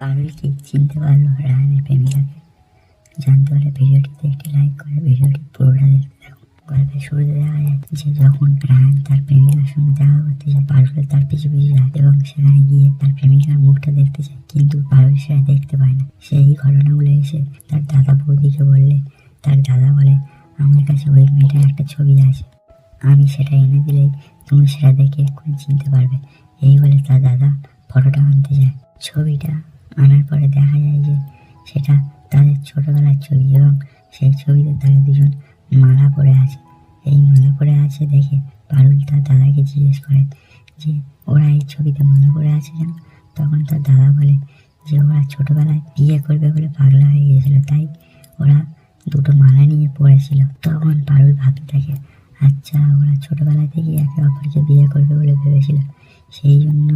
পারুল কি চিনতে পারল রায়ানের প্রেমিকাকে। জানতে হলে ভিডিওটিতে একটি লাইক করে ভিডিওটি পুরোটা দেখতে থাকুন। গল্পের শুরুতে দেখা যায় যে যখন রায়ান তার প্রেমিকার সঙ্গে দেখা করতে যায় পারুল তার পিছু পিছু যায় এবং সেখানে গিয়ে তার প্রেমিকার মুখটা দেখতে চায় কিন্তু পারুল সেটা দেখতে পায় না। সেই ঘটনাগুলো এসে তার দাদা বৌদিকে বললে, তার দাদা বলে, আমার কাছে ওই মেয়েটার একটা ছবি আছে। আমি সেটা এনে দিলেই তুমি সেটা দেখে এক্ষুনি চিনতে পারবে। এই বলে তার দাদা ফটোটা আনতে যায়। ছবিটা আনার পরে দেখা যায় যে সেটা তাদের ছোটবেলার ছবি এবং সেই ছবিতে তারা দুজন মালা পরে আছে। এই মালা পরে আছে দেখে পারুল তার দাদাকে জিজ্ঞেস করে যে, ওরা এই ছবিতে মালা পরে আছে কেন? তখন তার দাদা বলে যে, ওরা ছোটবেলায় বিয়ে করবে বলে পাগলা হয়ে গিয়েছিল, তাই ওরা দুটো মালা নিয়ে পড়েছিল। তখন পারুল ভাবতে থাকে আচ্ছা ওরা ছোটবেলা থেকে একে অপরকে বিয়ে করবে বলে ভেবেছিল, সেই জন্য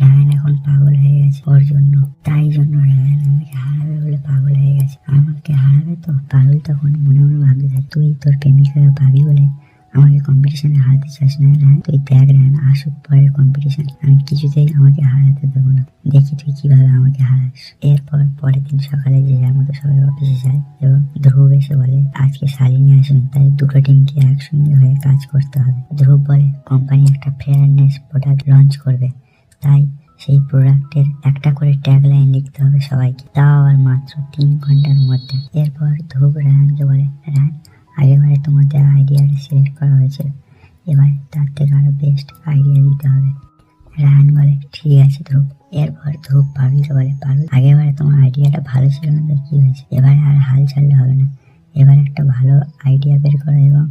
রায়ান এখন পাগল হয়ে গেছে ওর জন্য। তাই জন্য রায়ান আমাকে হারাবে বলে পাগল হয়ে গেছে। আমাকে হারাবে তো? পাগল তখন মনে মনে ভাবতে থাকে, তুই তোর প্রেমিকাকে পাবি বলে আমাকে কম্পিটিশনে হারাতে চাস না? রায়ান তুই দেখ রায়ান আসুক পরের কম্পিটিশন আমি কিছুতেই আমাকে হারাতে দেবো না। দেখি তুই কীভাবে আমাকে হারাস। এরপর পরের দিন সকালে যে যার মতো সবাই অফিসে যায় এবং ধ্রুব এসে বলে, আজকে শালিনী আসেন, তাই দুটো টিমকে একসঙ্গে হয়ে কাজ করতে হবে। ধ্রুব বলে, কোম্পানি একটা ফেয়ারনেস প্রোডাক্ট লঞ্চ করবে। তাই সেই প্রোডাক্টের একটা করে ট্যাগ লাইন লিখতে হবে সবাইকে। তাও আবার মাত্র তিন ঘণ্টার মধ্যে। এরপর ধ্রুব রায়ানকে বলে রায়ান আগেবারে তোমাদের আইডিয়াটা সিলেক্ট করা হয়েছিল। এবার তার থেকে আরও বেস্ট আইডিয়া দিতে হবে। রায়ান বলে, ঠিক আছে ধ্রুব এরপর ধ্রুব পারুলকে বলে পারুল আগেবারে তোমার আইডিয়াটা ভালো ছিল না তো কী হয়েছে? এবারে আর হাল ছাড়লে হবে না। এবার একটা ভালো আইডিয়া বের করো এবং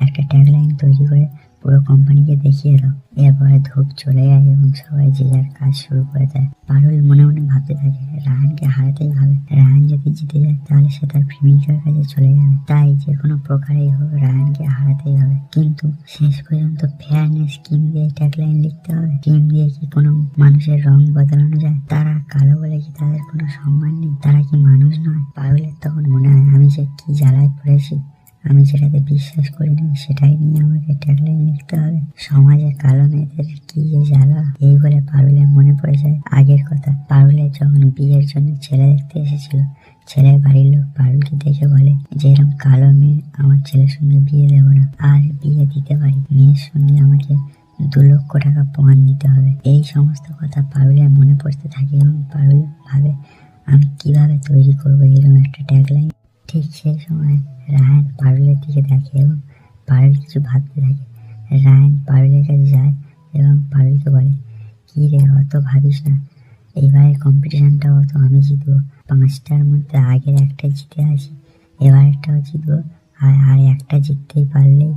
একটা ট্যাগলাইন তৈরি করে পুরো কোম্পানিকে দেখিয়ে দাও এরপরে ধূপ চলে যায় এবং সবাই যে যার কাজ শুরু করে দেয়। পারুল মনে মনে ভাবতে থাকে, রাহানকে হারাতেই হবে। রাহান যদি জিতে যায়, তাহলে সে তার প্রেমিকার কাছে চলে যাবে। তাই যে কোনো প্রকারেই হোক রায়ানকে হারাতেই হবে। কিন্তু শেষ পর্যন্ত ফেয়ারনেস স্কিম দিয়ে ট্যাগলাইন লিখতে হবে। টিম দিয়ে কি কোনো মানুষের রং বদলানো যায়? তারা কালো বলে কি তাদের কোনো সম্মান নেই? তারা কি মানুষ নয়? পারুলের তখন মনে হয়, আমি যে কি জ্বালায় পড়েছি, আমি যেটাতে বিশ্বাস করি না সেটাই নিয়ে আমাকে ট্যাগলাইন লিখতে হবে সমাজের কালো মেয়েদের কি যে জ্বালা এই বলে পারুলের মনে পড়ে যায়। আগের কথা, পারুলের যখন বিয়ের জন্য ছেলে দেখতে এসেছিল, ছেলের বাড়ির লোক পারুলকে দেখে বলে, যে এরকম কালো মেয়ে, আমার ছেলের সঙ্গে বিয়ে দেবো না। আর বিয়ে দিতে পারি? মেয়ের সঙ্গে আমাকে দু লক্ষ টাকা প্রমাণ দিতে হবে। এই সমস্ত কথা পারুলের মনে পড়তে থাকে এবং পারুল ভাবে, আমি কীভাবে তৈরি করব এরকম একটা ট্যাগলাইন ঠিক সেই সময় রায়ান পারুলের দিকে দেখে এবং পারুল কিছু ভাবতে থাকে। রায়ান পারুলের কাছে যায় কি রে, অত ভাবিস না। এবারের কম্পিটিশনটাও তো আমি জিতবো। পাঁচটার মধ্যে আগের একটা জিতে আছি এবারেরটাও জিতবো। আর আর একটা জিততেই পারলেই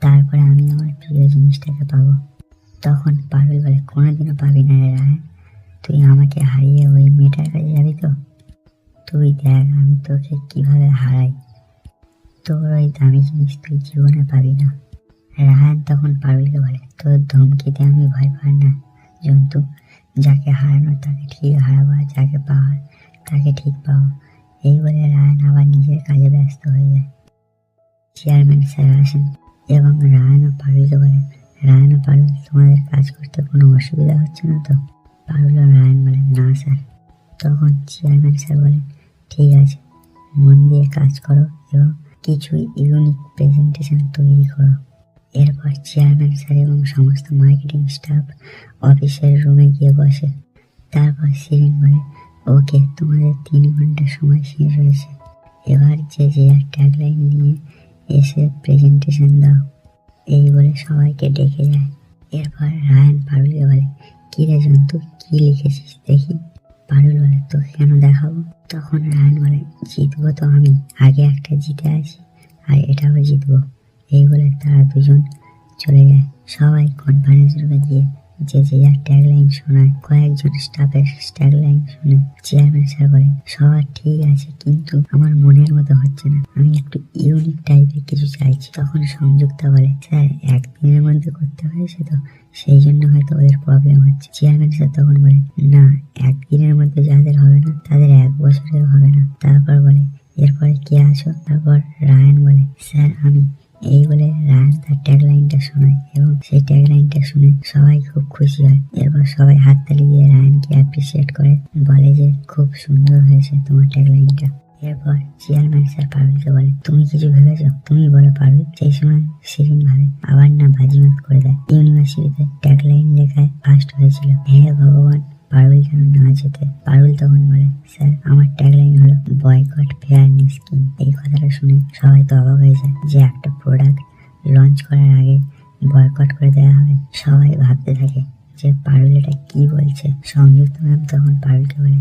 তারপরে আমি আমার প্রিয় জিনিসটাকে পাবো। তখন পারুল বলে কোনোদিনও পাবি না রে রায়ান তুই আমাকে হারিয়ে ওই মেয়েটার কাছে যাবি তো? তুই দেখ আমি তোকে কীভাবে হারাই। তোর ওই দামি জিনিস তুই জীবনে পাবি না। রাহান তখন পারুলকে বলে, তোর ধমকিতে আমি ভয় পাই না। জন্তু যাকে হারানো তাকে ঠিক হারাবো, যাকে পাওয়ার তাকে ঠিক পাবো এই বলে রায়ান আবার নিজের কাজে ব্যস্ত হয়ে যায়। চেয়ারম্যান স্যার আসেন এবং রায়ান ও পারুলকে বলেন রায়ান ও পারুল, তোমাদের কাজ করতে কোনো অসুবিধা হচ্ছে না তো? পারুল ও রায়ান বলেন না স্যার। তখন চেয়ারম্যান স্যার বলেন ঠিক আছে, মন দিয়ে কাজ করো এবং কিছু ইউনিক প্রেজেন্টেশন তৈরি করো। এরপর চেয়ারম্যান স্যার এবং সমস্ত মার্কেটিং স্টাফ অফিসের রুমে গিয়ে বসে। তারপর সিরিন বলে, ওকে, তোমাদের তিন ঘণ্টা সময় শেষ হয়েছে। এবার যে যে আর ট্যাগলাইন নিয়ে এসে প্রেজেন্টেশন দাও। এই বলে সবাইকে ডেকে যায়। এরপর রায়ান পারুলকে বলে, কি রে জন্তু, কি লিখেছিস দেখি? পারুল বলে, তোকে কেন দেখাবো? তখন রায়ান বলে, জিতবো তো আমি, আগে একটা জিতে আছি আর এটাও জিতবো। এই বলে তারা দুজন চলে যায়। সবাই কনফারেন্স রুমে গিয়ে যে যে যার ট্যাগলাইন শোনায়, কয়েকজন স্টাফের ট্যাগলাইন শুনে চেয়ারম্যান স্যার বলেন সবার ঠিক আছে, কিন্তু আমার মনের মতো হচ্ছে না। আমি একটু ইউনিক টাইপের কিছু চাইছি। তখন সংযুক্তা বলে, স্যার, একদিনের মধ্যে করতে হয়েছে তো, সেই জন্য হয়তো ওদের প্রবলেম হচ্ছে। চেয়ারম্যান স্যার তখন বলে, না, একদিনের মধ্যে যাদের হবে না, তাদের এক বছরেও হবে না। তারপর বলে, এরপরে কে আছো তারপর রায়ান বলে, স্যার, আমি। এই বলে রায়ান তার ট্যাগলাইনটা শোনায় এবং সেই ট্যাগ ট্যাগলাইনটা শুনে সবাই খুব খুশি হয়। এরপর সবাই হাততালি দিয়ে রায়ানকে অ্যাপ্রিসিয়েট করে, বলে যে খুব সুন্দর হয়েছে তোমার ট্যাগ ট্যাগলাইনটা এরপর চেয়ারম্যান স্যার পারুলকে বলে, তুমি কিছু ভেবেছো? তুমি বলো পারুল সেই সময় শিরিন ভাবে, আবার না বাজিমাত করে দেয়। ইউনিভার্সিটিতে ট্যাগলাইন লেখায় ফার্স্ট হয়েছিল, হে ভগবান পারুল যেন না যেতে। পারুল তখন বলে, স্যার সংযুক্ত ম্যাম তখন পারুলকে বলে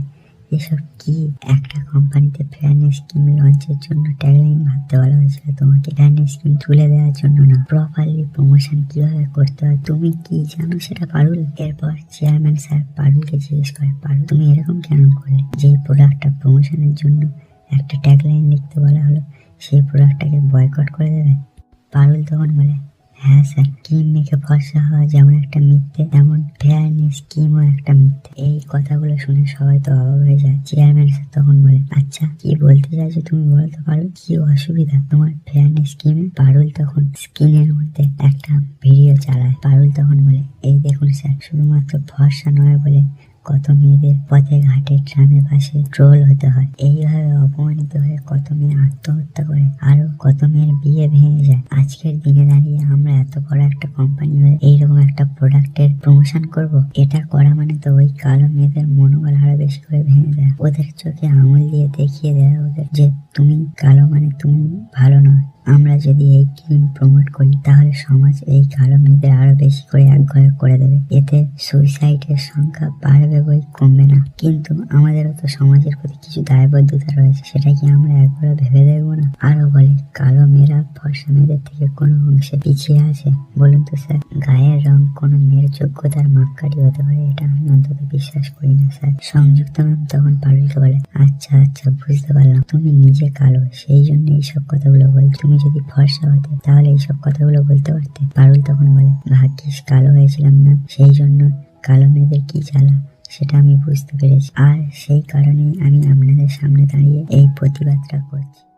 এসব কি? একটা কোম্পানিতে ফেয়ারনেস স্কিম লঞ্চের জন্য ট্যাগলাইন ভাবতে বলা হয়েছিল। তোমাকে ফেয়ারনেস স্কিম তুলে দেওয়ার জন্য না। প্রপারলি প্রমোশন কীভাবে করতে হয়? তুমি কি জানো সেটা পারুল? এরপর চেয়ারম্যান স্যার পারুলকে জিজ্ঞেস করে, পারুল, তুমি এরকম কেন করলে? যে প্রোডাক্টটা প্রমোশনের জন্য একটা ট্যাগলাইন লিখতে বলা হলো, সেই প্রোডাক্টটাকে বয়কট করে দেবে? পারুল তখন বলে হ্যাঁ স্যার স্কিম মেখে ফর্সা হওয়া যেমন একটা মিথ্যে তেমন ফেয়ারনেস স্কিমও একটা মিথ্যে। এই কথাগুলো শুনে সবাই তো অবাক হয়ে যায়। চেয়ারম্যান স্যার তখন বলে আচ্ছা কি বলতে চাইছো তুমি বলতে পারো? কি অসুবিধা? তোমার ফেয়ারনেস স্কিমে পারুল তখন স্ক্রিনের মধ্যে একটা ভিডিও চালায়। পারুল তখন বলে, এই দেখুন স্যার শুধুমাত্র ফর্সা নয় বলে কত মেয়েদের পথে ঘাটে ট্রামে পাশে ট্রোল হতে হয়। এইভাবে অপমানিত হয়ে কত মেয়ে আত্মহত্যা করে আরও কত মেয়ের বিয়ে ভেঙে যায়। আজকের দিনে দাঁড়িয়ে আমরা এত বড় একটা কোম্পানি হয়ে এইরকম একটা প্রোডাক্টের প্রমোশন করব, এটা করা মানে তো ওই কালো মেয়েদের মনোবল আরও বেশি করে ভেঙে দেয়। ওদের চোখে আঙুল দিয়ে দেখিয়ে দেয় ওদের যে তুমি কালো মানে তুমি ভালো নয়। আমরা যদি এই ক্রিম প্রমোট করি, তাহলে সমাজ এই কালো মেয়েদের আরও বেশি করে একঘরে করে দেবে। এতে সুইসাইডের সংখ্যা বাড়বে বই কমবে না। কিন্তু আমাদেরও তো সমাজের প্রতি কিছু দায়বদ্ধতা রয়েছে, সেটা কি আমরা একবার ভেবে দেখব না? আরও বলে, কালো মেয়েরা ফর্সা মেয়েদের থেকে কোনো অংশে পিছিয়ে আছে? বলুন তো স্যার, গায়ের রং কোনো মেয়ের যোগ্যতার মাপকাঠি হতে পারে, এটা আমি অন্তত বিশ্বাস করি না স্যার। সংযুক্ত ম্যাম তখন পারুলকে বলে আচ্ছা আচ্ছা বুঝতে পারলাম। তুমি নিজে কালো, সেই জন্য এইসব কথাগুলো বলছো। তুমি যদি ফর্সা হতে তাহলে এইসব কথাগুলো বলতে পারতে। পারুল তখন বলে ভাগ্যিস কালো হয়েছিলাম না। সেই জন্য কালো মেয়েদের কি জ্বালা? সেটা আমি বুঝতে পেরেছি। আর সেই কারণেই আমি আপনাদের সামনে দাঁড়িয়ে এই প্রতিবাদটা করছি।